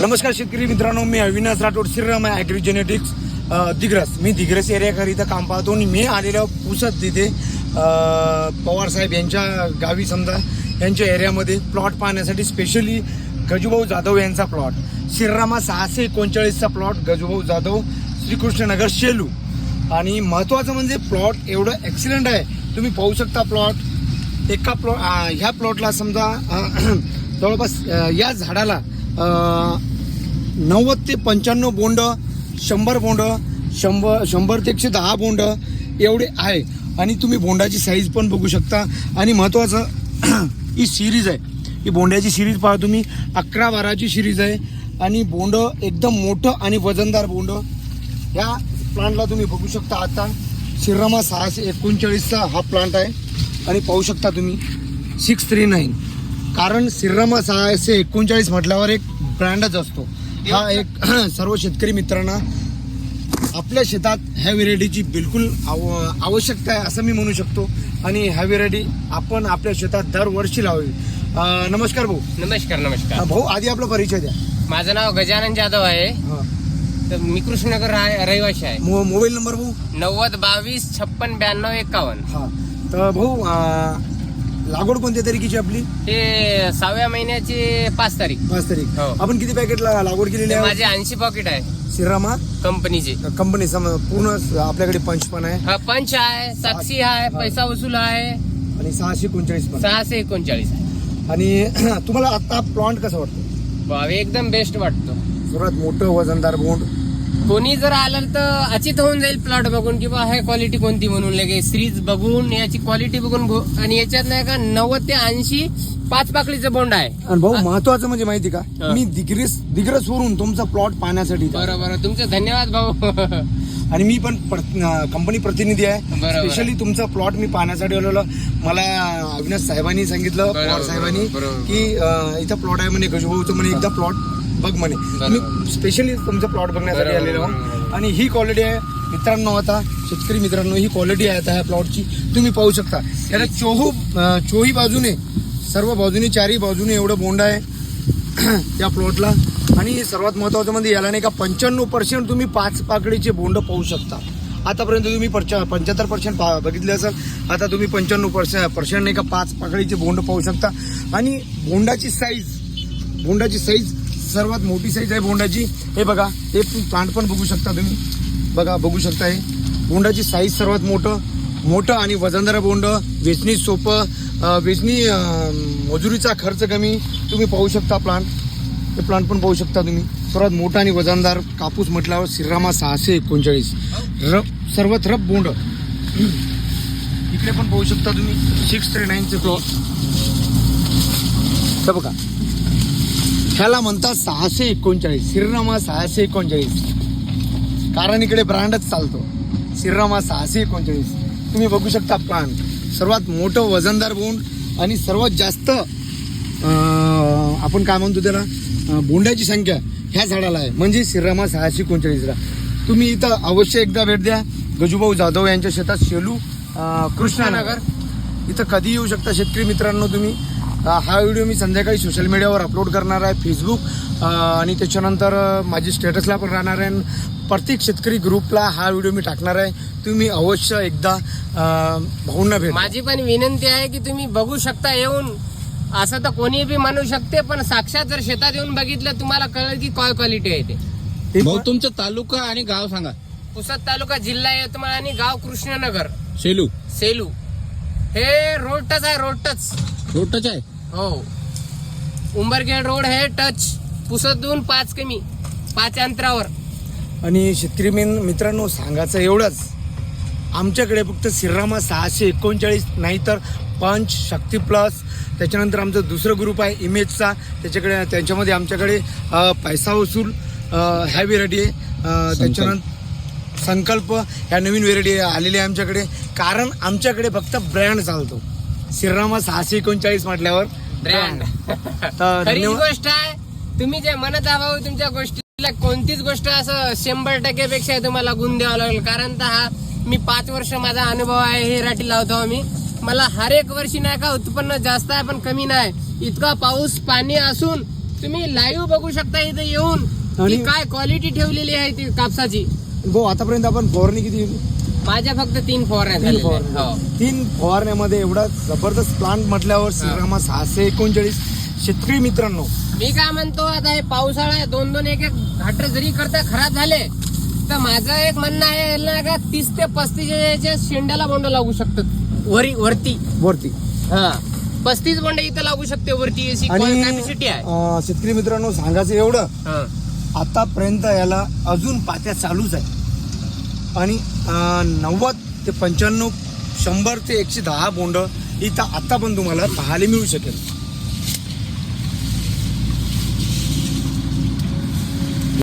नमस्कार शेतकरी मित्रांनो मी अविनाश राठोड श्रीराम ॲग्री जेनेटिक्स दिग्रस. मी दिग्रस एरियाकरिता काम पाहतो आणि मी आलेलो पुसत तिथे. पवारसाहेब यांच्या गावी समजा यांच्या एरियामध्ये प्लॉट पाहण्यासाठी स्पेशली गजूभाऊ जाधव यांचा प्लॉट श्रीरामा सहाशे एकोणचाळीसचा प्लॉट गजूभाऊ जाधव श्रीकृष्णनगर शेलू. आणि महत्त्वाचं म्हणजे प्लॉट एवढं ॲक्सिडेंट आहे. तुम्ही पाहू शकता प्लॉट एका प्लॉ ह्या प्लॉटला समजा जवळपास या झाडाला नव्वद ते पंच्याण्णव बोंड शंभर बोंड शंभर शंभर ते एकशे दहा बोंड एवढे आहे. आणि तुम्ही बोंडाची साईज पण बघू शकता. आणि महत्त्वाचं ही सिरीज आहे. ही बोंड्याची सिरीज पहा तुम्ही. अकरा बाराची सिरीज आहे. आणि बोंड एकदम मोठं आणि वजनदार बोंड. ह्या प्लांटला तुम्ही बघू शकता आता. श्रीरामा सहाशे एकोणचाळीसचा हा प्लांट आहे. आणि पाहू शकता तुम्ही. सिक्स थ्री नाईन कारण श्रीरामा सहाशे एकोणचाळीस म्हटल्यावर एक ब्रँडच असतो. हा एक सर्व शेतकरी मित्रांना आपल्या शेतात ह्या व्हेरायटीची बिलकुल आव आवश्यकता आहे असं मी म्हणू शकतो. आणि ह्या व्हेरायटी आपण आपल्या शेतात दरवर्षी लावावी. अं, नमस्कार भाऊ. नमस्कार नमस्कार. अं, भाऊ आधी आपला परिचय द्या. माझं नाव गजानन जाधव आहे. तर मी कृष्णनगर रा- रहिवासी आहे. मो मोबाईल नंबर भाऊ? नव्वद बावीस छप्पन ब्याण्णव एकावन्न. हा. तर भाऊ अं, लागवड कोणत्या तारखेची आपली? हे सहाव्या महिन्याची पाच तारीख. पाच तारीख. हो. आपण किती पॅकेट लागवड केलेली आहे? माझे ऐंशी पॉकेट आहे. श्रीरामा? कंपनीचे. कंपनी सम पूर्ण आपल्याकडे पंच पण आहे. हा पंच आहे साक्षी आहे पैसा वसूल आहे. आणि सहाशे एकोणचाळीस पण. सहाशे एकोणचाळीस आहे. आणि तुम्हाला आता प्लॉन्ट कसं वाटतं? वा, एकदम बेस्ट वाटतो. सर्वात मोठं वजनदार बोंड. कोणी जर आलं तर अचित होऊन जाईल प्लॉट बघून किंवा हे क्वालिटी कोणती म्हणून लगे सिरीज बघून याची क्वालिटी बघून आणि याच्यात नाही का नव्वद ते ऐंशी पाच पाकळीचं बोंड आहे आणि भाऊ महत्वाचं म्हणजे माहिती का हा. मी दिग्रस दिग्रस वरून तुमचा प्लॉट पाहण्यासाठी इथं आलो. बरोबर तुमचे धन्यवाद भाऊ आणि मी पण कंपनी प्रतिनिधी आहे बरोबर. स्पेशली तुमचा प्लॉट मी पाहण्यासाठी आलेलो मला अविनाश साहेबांनी सांगितलं बरोबर, पवार साहेबांनी बरोबर. की अं, इथं प्लॉट आहे म्हणे गजूभाऊचं म्हणे एकदा प्लॉट बघ म्हणे. मी स्पेशली तुमचा प्लॉट बघण्यासाठी आलेलो. बरोबर. आणि ही क्वालिटी आहे. मित्रांनो आता शेतकरी मित्रांनो ही क्वालिटी आहे आता ह्या प्लॉटची तुम्ही पाहू शकता. त्याला चोहू चोही बाजूने सर्व बाजूने चारही बाजूने एवढं बोंड आहे त्या प्लॉटला आणि सर्वात महत्वाचं म्हणजे याला नाही का पंच्याण्णव पर्सेंट तुम्ही पाच पाकळीचे बोंड पाहू शकता. आतापर्यंत तुम्ही पंच्याहत्तर पर्सेंट बघितले असाल. आता तुम्ही पंच्याण्णव पर्सेंट पर्सेंट नाही का पाच पाकळीचे बोंड पाहू शकता. आणि बोंडाची साईज बोंडाची साईज सर्वात मोठी साईज आहे बोंडाची. हे बघा हे प्लांट पण बघू शकता तुम्ही. बघा बघू शकता हे बोंडाची साईज सर्वात मोठं मोठं आणि वजनदार बोंड वेचणी सोपं वेचणी मजुरीचा खर्च कमी. तुम्ही पाहू शकता प्लांट. हे प्लांट पण पाहू शकता तुम्ही. सर्वात मोठा आणि वजनदार कापूस म्हटल्यावर श्रीरामा सहाशे एकोणचाळीस. रब सर्वात रब बोंड. इकडे पण पाहू शकता तुम्ही. सिक्स थ्री नाईनचे फ्लो बघा. ह्याला म्हणतात सहाशे एकोणचाळीस श्रीरामा सहाशे एकोणचाळीस. कारण इकडे ब्रँडच चालतो. श्रीरामा सहाशे एकोणचाळीस. तुम्ही बघू शकता प्राण सर्वात मोठं वजनदार बोंड आणि सर्वात जास्त आपण काय म्हणतो त्याला बोंड्याची बोंडाची संख्या ह्या झाडाला आहे. म्हणजे श्रीरामा सहाशे एकोणचाळीसला. तुम्ही इथं अवश्य एकदा भेट द्या. गजूभाऊ जाधव यांच्या शेतात शेलू कृष्णानगर. इथं कधी येऊ शकता शेतकरी मित्रांनो तुम्ही. हा व्हिडिओ मी संध्याकाळी सोशल मीडियावर अपलोड करणार आहे फेसबुक आणि त्याच्यानंतर माझी स्टेटसला पण राहणार आहे. आणि प्रत्येक शेतकरी ग्रुपला हा व्हिडिओ मी टाकणार आहे. तुम्ही अवश्य एकदा भाऊंना भेट माझी पण विनंती आहे की तुम्ही बघू शकता येऊन. असं तर कोणी बी म्हणू शकते पण साक्षात जर शेतात येऊन बघितलं तुम्हाला कळेल की काय क्वालिटी आहे ते. भाऊ तुमचा तालुका आणि गाव सांगा. पुसद तालुका जिल्हा यवतमाळ आणि गाव कृष्णनगर. शेलू सेलू. हे रोड टच आहे रोड टच रोड टच आहे? हो. उंबरखेड रोड हे टच पुसदून पाच कमी पाच अंतरावर. आणि शेतकरी मिन मित्रांनो सांगायचं एवढंच. आमच्याकडे फक्त श्रीरामा सहाशे एकोणचाळीस नाहीतर पंच शक्ती प्लस त्याच्यानंतर आमचं दुसरं ग्रुप आहे इमेजचा. त्याच्याकडे त्यांच्यामध्ये आमच्याकडे पैसा वसूल ह्या व्हेरायटी आहे. त्याच्यानंतर संकल्प ह्या नवीन व्हेरायटी आलेली आहे आमच्याकडे. कारण आमच्याकडे फक्त ब्रँड चालतो. श्रीरामा सहाशे एकोणचाळीस म्हटल्यावर ब्रँड तर धन्यवाद गोष्ट आहे. तुम्ही जे म्हणत आहात तुमच्या गोष्टीला कोणतीच गोष्ट असं शंभर टक्क्यापेक्षा तुम्हाला गुण द्यावा लागेल. कारण तर हा मी पाच वर्ष माझा अनुभव आहे हे राठी लावतो आम्ही. मला हर एक वर्षी नाही का उत्पन्न जास्त आहे पण कमी नाही. इतका पाऊस पाणी असून तुम्ही लाईव्ह बघू शकता इथे येऊन. की आणि- काय क्वालिटी ठेवलेली आहे ती कापसाची? गो आतापर्यंत आपण फवारणी किती माझ्या फक्त तीन फवारण्या तीन झालेल्या आहेत. फवारण्या. हो. तीन फवारण्यामध्ये एवढा जबरदस्त प्लांट म्हटल्यावर श्रीरामा सहाशे एकोणचाळीस शेतकरी मित्रांनो. मी काय म्हणतो आता हे पावसाळा दोन दोन एक एक घाट जरी करता खराब झाले तर माझं एक म्हणणं आहे ना का तीस ते पस्तीस याच्या शेंड्याला बोंड लागू शकतात. वरी वरती. वरती. हा. पस्तीस बोंड इथं लागू शकते वरती अशी आणि कॅपॅसिटी आहे. अं, शेतकरी मित्रांनो सांगायचं एवढं हा. आतापर्यंत याला अजून पात्या चालूच आहे आणि नव्वद ते पंच्याण्णव शंभर ते एकशे दहा बोंड इथं आता पण तुम्हाला पाहायला मिळू शकेल.